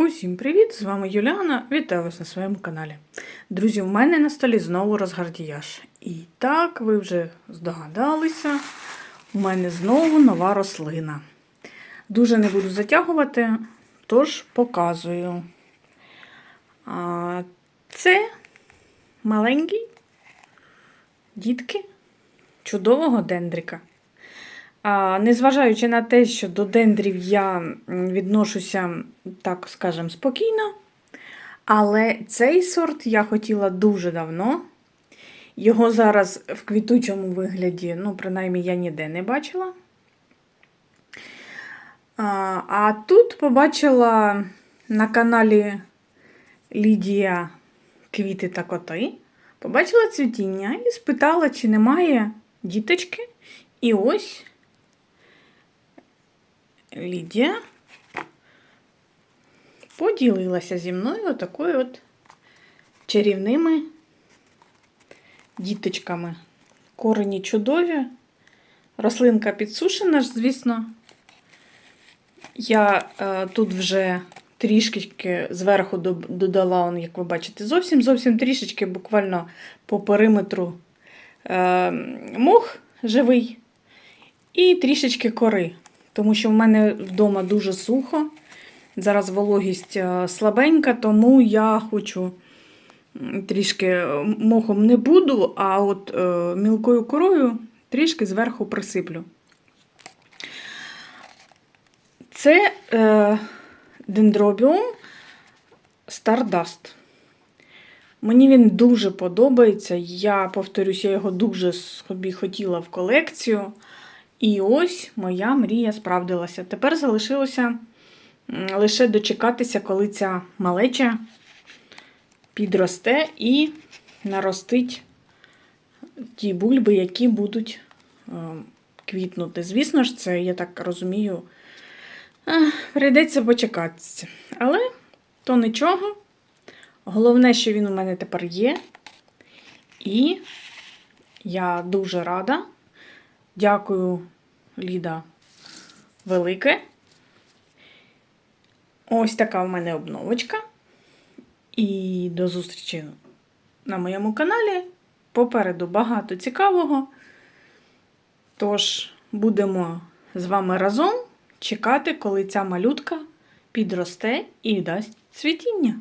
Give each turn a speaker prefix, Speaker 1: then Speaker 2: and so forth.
Speaker 1: Усім привіт! З вами Юліана. Вітаю вас на своєму каналі. Друзі, в мене на столі знову розгардіяж. І так, ви вже здогадалися, у мене знову нова рослина. Дуже не буду затягувати, тож показую. Це маленький дітки чудового дендрика. Незважаючи на те, що до дендрів я відношуся, так скажемо, спокійно, але цей сорт я хотіла дуже давно. Його зараз в квітучому вигляді, ну, принаймні, я ніде не бачила. А тут побачила на каналі Лідія Квіти та коти. Побачила цвітіння і спитала, чи немає діточки. І ось Лідія поділилася зі мною отакою от чарівними діточками. Корені чудові. Рослинка підсушена звісно. Я е, тут вже трішки зверху додала, он, як ви бачите, зовсім зовсім трішечки, буквально по периметру е, мох живий і трішечки кори. Тому що в мене вдома дуже сухо. Зараз вологість е, слабенька, тому я хочу трішки е, мохом не буду, а от е, мілкою корою трішки зверху присиплю. Це е, дендробіум Stardust. Мені він дуже подобається. Я повторюсь, я його дуже собі хотіла в колекцію. І ось моя мрія справдилася. Тепер залишилося лише дочекатися, коли ця малеча підросте і наростить ті бульби, які будуть е, квітнути. Звісно ж, це, я так розумію, е, прийдеться почекатися. Але то нічого. Головне, що він у мене тепер є. І я дуже рада. Дякую, Ліда, велике. Ось така в мене обновочка. І до зустрічі на моєму каналі. Попереду багато цікавого. Тож, будемо з вами разом чекати, коли ця малютка підросте і дасть цвітіння.